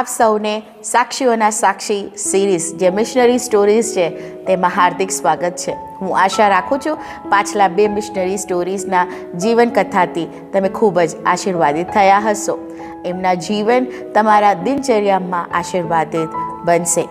આપ સૌને સાક્ષીઓના સાક્ષી સિરીઝ જે મિશનરી સ્ટોરીઝ છે, તેમાં હાર્દિક સ્વાગત છે. હું આશા રાખું છું પાછલા બે મિશનરી સ્ટોરીઝના જીવન કથાથી તમે ખૂબ જ આશીર્વાદિત થયા હશો. એમના જીવન તમારા દિનચર્યામાં આશીર્વાદિત બનશે.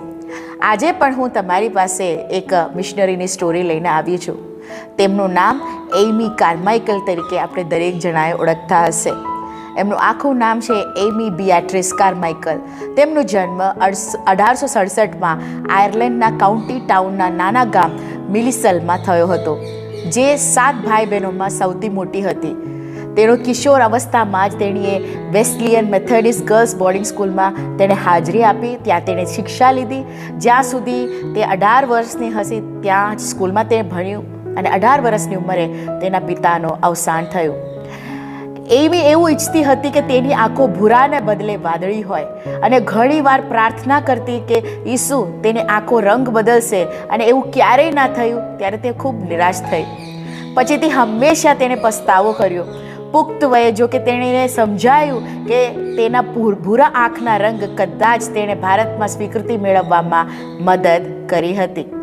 આજે પણ હું તમારી પાસે એક મિશનરીની સ્ટોરી લઈને આવી છું. તેમનું નામ એમી કાર્માઇકલ તરીકે આપણે દરેક જણાએ ઓળખતા હશે. એમનું આખું નામ છે એમી બિયાટ્રિસ કાર્માઇકલ. તેમનો જન્મ અઢારસો સડસઠમાં આયર્લેન્ડના કાઉન્ટી ટાઉનના નાના ગામ મિલિસલમાં થયો હતો, જે સાત ભાઈ બહેનોમાં સૌથી મોટી હતી. તેનો કિશોર અવસ્થામાં જ તેણીએ વેસ્ટલિયન મેથેડિસ્ટ ગર્લ્સ બોર્ડિંગ સ્કૂલમાં તેણે હાજરી આપી, ત્યાં તેણે શિક્ષા લીધી. જ્યાં સુધી તે અઢાર વર્ષની હશે, ત્યાં જ સ્કૂલમાં તે ભણ્યું અને અઢાર વર્ષની ઉંમરે તેના પિતાનો અવસાન થયું. એવી એવું ઈચ્છતી હતી કે તેની આંખો ભૂરાને બદલે વાદળી હોય. અને ઘણીવાર પ્રાર્થના કરતી કે ઈસુ તેને આંખો રંગ બદલશે અને એવું ક્યારેય ના થયું ત્યારે તે ખૂબ નિરાશ થઈ. પછી તે હંમેશા તેને પસ્તાવો કર્યો. પુખ્ત વયે જો કે તેણે સમજાયું કે તેના ભૂરા આંખના રંગ કદાચ તેણે ભારતમાં સ્વીકૃતિ મેળવવામાં મદદ કરી હતી.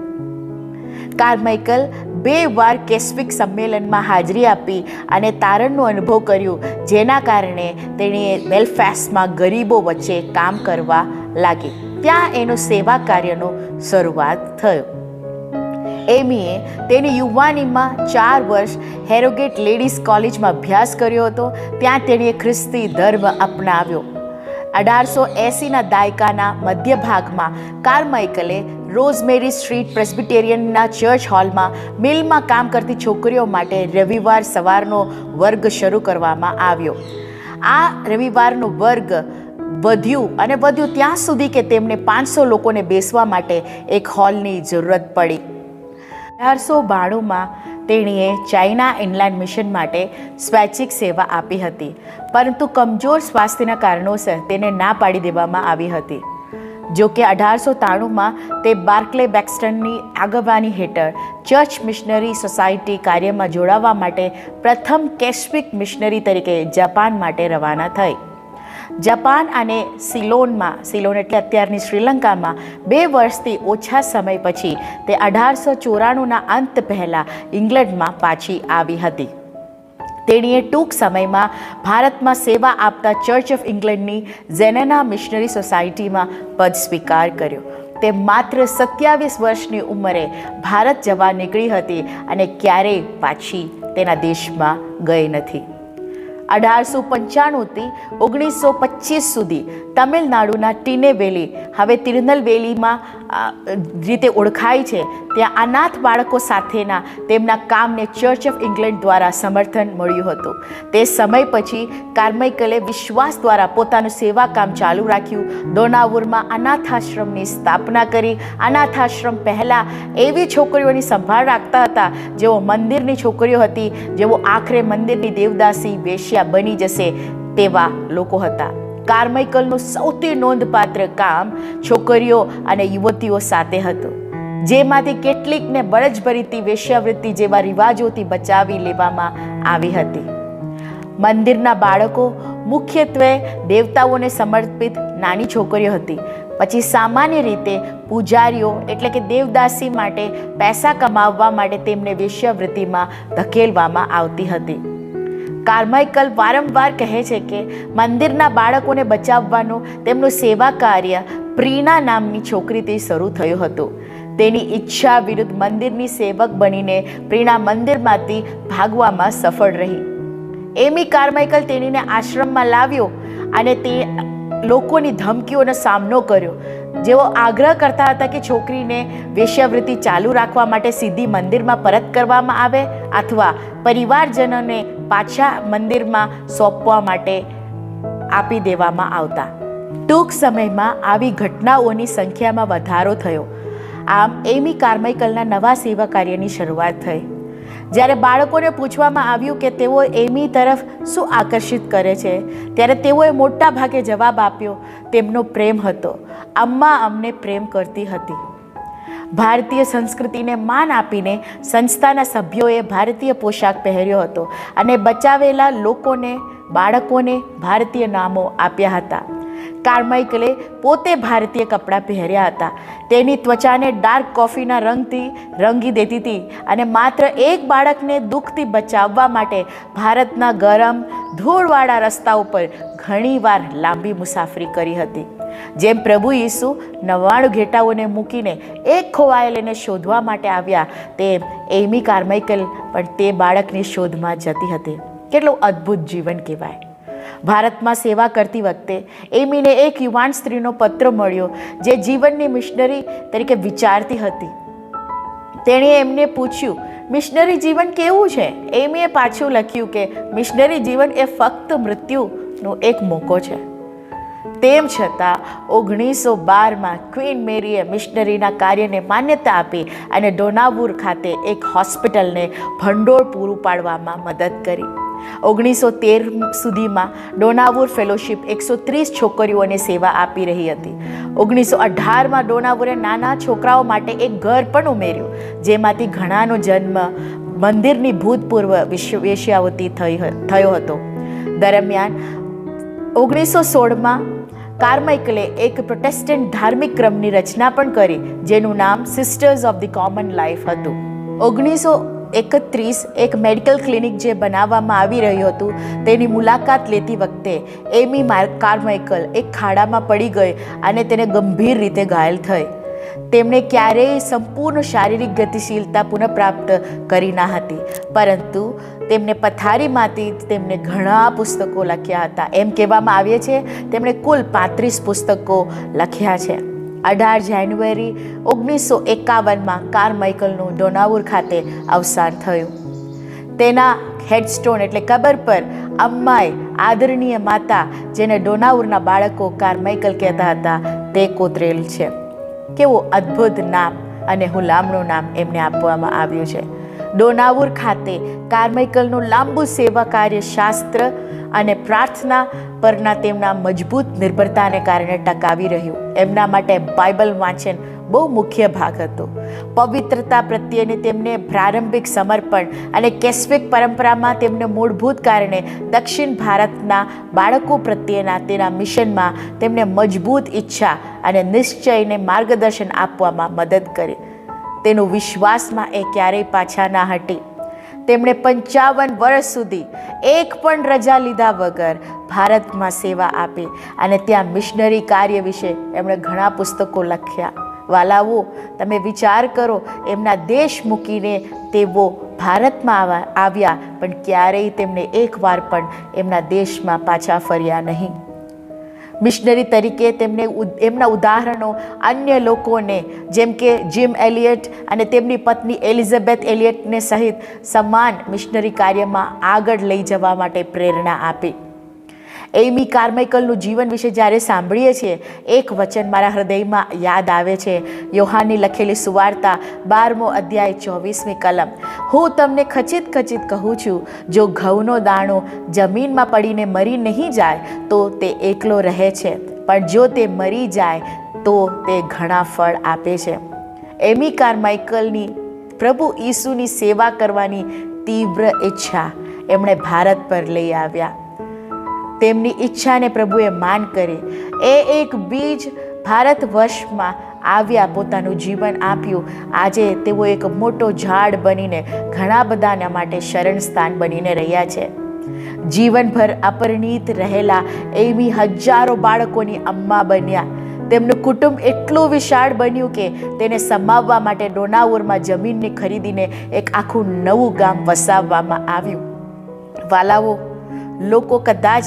કાર્માઇકલ બે વાર કેસ્વિક સંમેલનમાં હાજરી આપી અને તારણનો અનુભવ કર્યું, જેના કારણે તેણીએ બેલફાસ્ટમાં ગરીબો વચ્ચે કામ કરવા લાગી. ત્યાં એનો સેવા કાર્યનો શરૂઆત થયો. એમીએ તેની યુવાનીમાં ચાર વર્ષ હેરોગેટ લેડીઝ કોલેજમાં અભ્યાસ કર્યો હતો. ત્યાં તેણીએ ખ્રિસ્તી ધર્મ અપનાવ્યો. અઢારસો એંસીના દાયકાના મધ્ય ભાગમાં કાર્માઇકલે રોઝમેરી સ્ટ્રીટ પ્રેસ્બિટેરિયનના ચર્ચ હોલમાં મિલમાં કામ કરતી છોકરીઓ માટે રવિવાર સવારનો વર્ગ શરૂ કરવામાં આવ્યો. આ રવિવારનો વર્ગ વધ્યું અને વધ્યું ત્યાં સુધી કે તેમને પાંચસો લોકોને બેસવા માટે એક હોલની જરૂરત પડી. અઢારસો બાણુંમાં તેણીએ ચાઇના ઇનલેન્ડ મિશન માટે સ્વૈચ્છિક સેવા આપી હતી, પરંતુ કમજોર સ્વાસ્થ્યના કારણોસર તેને ના પાડી દેવામાં આવી હતી. જો કે અઢારસો ત્રાણુંમાં તે બાર્કલે બેક્સ્ટનની આગેવાની હેઠળ ચર્ચ મિશનરી સોસાયટી કાર્યમાં જોડાવા માટે પ્રથમ કેશ્વિક મિશનરી તરીકે જાપાન માટે રવાના થઈ. જાપાન અને સિલોનમાં, સિલોન એટલે અત્યારની શ્રીલંકામાં, બે વર્ષથી ઓછા સમય પછી તે અઢારસો ચોરાણુંના અંત પહેલાં ઇંગ્લેન્ડમાં પાછી આવી હતી. તેણીએ ટૂંક સમયમાં ભારતમાં સેવા આપતા ચર્ચ ઓફ ઇંગ્લેન્ડની ઝેનેના મિશનરી સોસાયટીમાં પદ સ્વીકાર કર્યો. તે માત્ર સત્યાવીસ વર્ષની ઉંમરે ભારત જવા નીકળી હતી અને ક્યારેય પાછી તેના દેશમાં ગઈ નથી. અઢારસો પંચાણુંથી ઓગણીસો પચીસ સુધી તમિલનાડુના ટીનેવેલી હવે તિરુનલવેલીમાં રીતે ઓળખાય છે, ત્યાં અનાથ બાળકો સાથેના તેમના કામને ચર્ચ ઓફ ઇંગ્લેન્ડ દ્વારા સમર્થન મળ્યું હતું. તે સમય પછી કાર્માઇકલે વિશ્વાસ દ્વારા પોતાનું સેવા કામ ચાલુ રાખ્યું. દોનાવુરમાં અનાથાશ્રમની સ્થાપના કરી. અનાથાશ્રમ પહેલાં એવી છોકરીઓની સંભાળ રાખતા હતા, જેઓ મંદિરની છોકરીઓ હતી, જેઓ આખરે મંદિરની દેવદાસી વેશ્યા બની જશે તેવા લોકો હતા. કાર્માઇકલનું સૌથી નોંધપાત્ર કામ છોકરીઓ અને યુવતીઓ સાથે હતું, જેમાંથી કેટલીકને બળજભરીતી વેશ્યાવૃત્તિ જેવા રિવાજોથી બચાવી લેવામાં આવી હતી. મંદિરના બાળકો, મુખ્યત્વે દેવતાઓને સમર્પિત નાની છોકરીઓ હતી. પછી સામાન્ય રીતે પૂજારીઓ એટલે કે દેવદાસી માટે પૈસા કમાવવા માટે તેમને વેશ્યાવૃત્તિમાં ધકેલવામાં આવતી હતી. કાર્માઇકલ વારંવાર કહે છે કે મંદિરના બાળકોને બચાવવાનું તેમનું સેવા કાર્ય પ્રીના નામની છોકરીથી શરૂ થયું હતું. તેની ઈચ્છા વિરુદ્ધ મંદિરની સેવક બનીને પ્રીણા મંદિરમાંથી ભાગવામાં સફળ રહી. એમી કાર્માઇકલ તેણીને આશ્રમમાં લાવ્યો અને તે લોકોની ધમકીઓનો સામનો કર્યો. જેઓ આગ્રહ કરતા હતા કે છોકરીને વેશ્યાવૃત્તિ ચાલુ રાખવા માટે સીધી મંદિરમાં પરત કરવામાં આવે અથવા પરિવારજનોને પાછા મંદિરમાં સોંપવા માટે આપી દેવામાં આવતા. ટૂંક સમયમાં આવી ઘટનાઓની સંખ્યામાં વધારો થયો. આમ, એમી કાર્માઇકલના નવા સેવા કાર્યની શરૂઆત થઈ. જ્યારે બાળકોને પૂછવામાં આવ્યું કે તેઓ એમી તરફ શું આકર્ષિત કરે છે, ત્યારે તેઓએ મોટા ભાગે જવાબ આપ્યો, તેમનો પ્રેમ હતો. અમ્મા અમને પ્રેમ કરતી હતી. ભારતીય સંસ્કૃતિને માન આપીને સંસ્થાના સભ્યોએ ભારતીય પોશાક પહેર્યો હતો અને બચાવેલા લોકોને, બાળકોને ભારતીય નામો આપ્યા હતા. કાર્માઇકલે પોતે ભારતીય કપડાં પહેર્યા હતા. તેની ત્વચાને ડાર્ક કોફીના રંગથી રંગી દેતી હતી અને માત્ર એક બાળકને દુઃખથી બચાવવા માટે ભારતના ગરમ, ધૂળવાળા રસ્તા ઉપર ઘણીવાર લાંબી મુસાફરી કરી હતી. જેમ પ્રભુ ઈસુ નવ્વાણું ઘેટાઓને મૂકીને એક ખોવાયેલીને શોધવા માટે આવ્યા, તેમ એમી કાર્માઇકલ પણ તે બાળકની શોધમાં જતી હતી. કેટલું અદ્ભુત જીવન કહેવાય. ભારતમાં સેવા કરતી વખતે એમીને એક યુવાન સ્ત્રીનો પત્ર મળ્યો, જે જીવનની મિશનરી તરીકે વિચારતી હતી. તેણે એમને પૂછ્યું, મિશનરી જીવન કેવું છે? એમીએ પાછું લખ્યું કે, મિશનરી જીવન એ ફક્ત મૃત્યુનો એક મોકો છે. તેમ છતાં ઓગણીસો બારમાં ક્વીન મેરીએ મિશનરીના કાર્યને માન્યતા આપી અને ડોનાવુર ખાતે એક હોસ્પિટલને ભંડોળ પૂરું પાડવામાં મદદ કરી. ઓગણીસો તેર સુધીમાં ડોનાવુર ફેલોશિપ એકસો ત્રીસ છોકરીઓને સેવા આપી રહી હતી. ઓગણીસો અઢારમાં ડોનાવુરે નાના છોકરાઓ માટે એક ઘર પણ ઉમેર્યું, જેમાંથી ઘણાનો જન્મ મંદિરની ભૂતપૂર્વ વિશ્વ વેશ્યાવતી થઈ થયો હતો. દરમિયાન ઓગણીસો સોળમાં કાર્માઇકલે એક પ્રોટેસ્ટન્ટ ધાર્મિક ક્રમની રચના પણ કરી, જેનું નામ sisters of the common life હતું. ઓગણીસો એકત્રીસ એક મેડિકલ ક્લિનિક જે બનાવવામાં આવી રહ્યું હતું, તેની મુલાકાત લેતી વખતે એમી માર્ક કાર્માઇકલ એક ખાડામાં પડી ગઈ અને તેને ગંભીર રીતે ઘાયલ થઈ. તેમણે ક્યારેય સંપૂર્ણ શારીરિક ગતિશીલતા પુનઃપ્રાપ્ત કરી ના હતી. પરંતુ તેમને પથારીમાંથી તેમણે ઘણા પુસ્તકો લખ્યા હતા. એમ કહેવામાં આવે છે તેમણે કુલ પાંત્રીસ પુસ્તકો લખ્યા છે. અઢાર જાન્યુઆરી ઓગણીસો એકાવનમાં કારમાઇકલનું ડોનાવુર ખાતે અવસાન થયું. તેના હેડસ્ટોન એટલે કબર પર અમ્માએ આદરણીય માતા, જેને ડોનાવુરના બાળકો કારમાઇકલ કહેતા હતા, તે કોતરેલ છે. કેવું અદ્ભુત નામ અને હુલામણું નામ એમને આપવામાં આવ્યું છે. ડોનાવુર ખાતે કાર્માઇકલનું લાંબુ સેવા કાર્ય શાસ્ત્ર અને પ્રાર્થના પરના તેમના મજબૂત નિર્ભરતાને કારણે ટકાવી રહ્યું. એમના માટે બાઇબલ વાંચન બહુ મુખ્ય ભાગ હતો. પવિત્રતા પ્રત્યેની તેમને પ્રારંભિક સમર્પણ અને કેસ્વિક પરંપરામાં તેમને મૂળભૂત કારણે દક્ષિણ ભારતના બાળકો પ્રત્યેના તેના મિશનમાં તેમને મજબૂત ઈચ્છા અને નિશ્ચયને માર્ગદર્શન આપવામાં મદદ કરી. તેનું વિશ્વાસમાં એ ક્યારેય પાછા ના હટી. તેમણે પંચાવન વર્ષ સુધી એક પણ રજા લીધા વગર ભારતમાં સેવા આપી અને ત્યાં મિશનરી કાર્ય વિશે એમણે ઘણા પુસ્તકો લખ્યા. વાલાઓ તમે વિચાર કરો, એમના દેશ મૂકીને તેઓ ભારતમાં આવા- આવ્યા, પણ ક્યારેય તેમણે એકવાર પણ એમના દેશમાં પાછા ફર્યા નહીં. મિશનરી તરીકે તેમને એમના ઉદાહરણો અન્ય લોકોને, જેમ કે જીમ એલિયટ અને તેમની પત્ની એલિઝાબેથ એલિયટને સહિત, સમાન મિશનરી કાર્યમાં આગળ લઈ જવા માટે પ્રેરણા આપી. એમી કાર્માઇકલનું જીવન વિશે જ્યારે સાંભળીએ છીએ, એક વચન મારા હૃદયમાં યાદ આવે છે. યોહાનની લખેલી સુવાર્તા બારમો અધ્યાય ચોવીસમી કલમ. હું તમને ખચિત ખચિત કહું છું, જો ઘઉંનો દાણો જમીનમાં પડીને મરી નહીં જાય, તો તે એકલો રહે છે. પણ જો તે મરી જાય, તો તે ઘણા ફળ આપે છે. એમી કાર્માઇકલની પ્રભુ ઈસુની સેવા કરવાની તીવ્ર ઈચ્છા એમણે ભારત પર લઈ આવ્યા. તેમની ઈચ્છાને પ્રભુએ માન કરી. એ એક બીજ ભારત વર્ષમાં આવ્યા પોતાનું જીવન આપ્યું. આજે તેઓ એક મોટો ઝાડ બનીને ઘણા બધાના માટે શરણ સ્થાન બનીને રહ્યા છે. જીવનભર અપરિણિત રહેલા એવી હજારો બાળકોની અમ્મા બન્યા. તેમનું કુટુંબ એટલું વિશાળ બન્યું કે તેને સમાવવા માટે ડોનાવુરમાં જમીનને ખરીદીને એક આખું નવું ગામ વસાવવામાં આવ્યું. વાલાઓ લોકો કદાચ,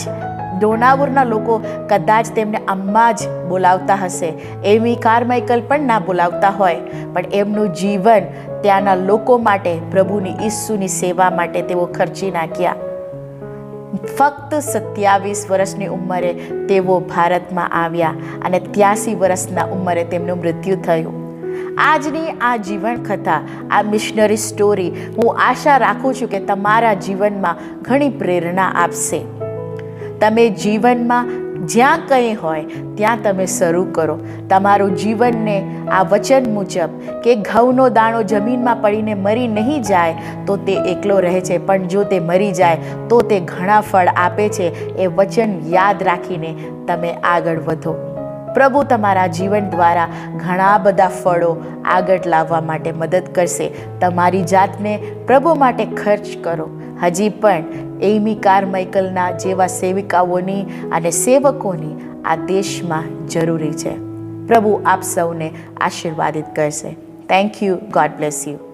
ડોનાવુરના લોકો કદાચ તેમને અમ્મા જ બોલાવતા હશે. એવી કારમાઇકલ પણ ના બોલાવતા હોય. પણ એમનું જીવન ત્યાંના લોકો માટે, પ્રભુની ઈસુની સેવા માટે તેઓ ખર્ચી નાખ્યા. ફક્ત સત્યાવીસ વર્ષની ઉંમરે તેઓ ભારતમાં આવ્યા અને ત્યાસી વર્ષના ઉંમરે તેમનું મૃત્યુ થયું. આજની આ જીવન કથા આ મિશનરી સ્ટોરી હું આશા રાખું છું કે તમારા જીવનમાં ઘણી પ્રેરણા આપશે. તમે જીવનમાં જ્યાં કંઈ હોય, ત્યાં તમે શરૂ કરો. તમારું જીવનને આ વચન મુજબ કે ઘઉંનો દાણો જમીનમાં પડીને મરી નહીં જાય, તો તે એકલો રહે છે. પણ જો તે મરી જાય, તો તે ઘણા ફળ આપે છે. એ વચન યાદ રાખીને તમે આગળ વધો. પ્રભુ તમારા જીવન દ્વારા ઘણા બધા ફળો આગળ લાવવા માટે મદદ કરશે. તમારી જાતને પ્રભુ માટે ખર્ચ કરો. હજી પણ એમી કારમાઇકલના જેવા સેવિકાઓની અને સેવકોની આ દેશમાં જરૂરી છે. પ્રભુ આપ સૌને આશીર્વાદિત કરશે. Thank you God bless you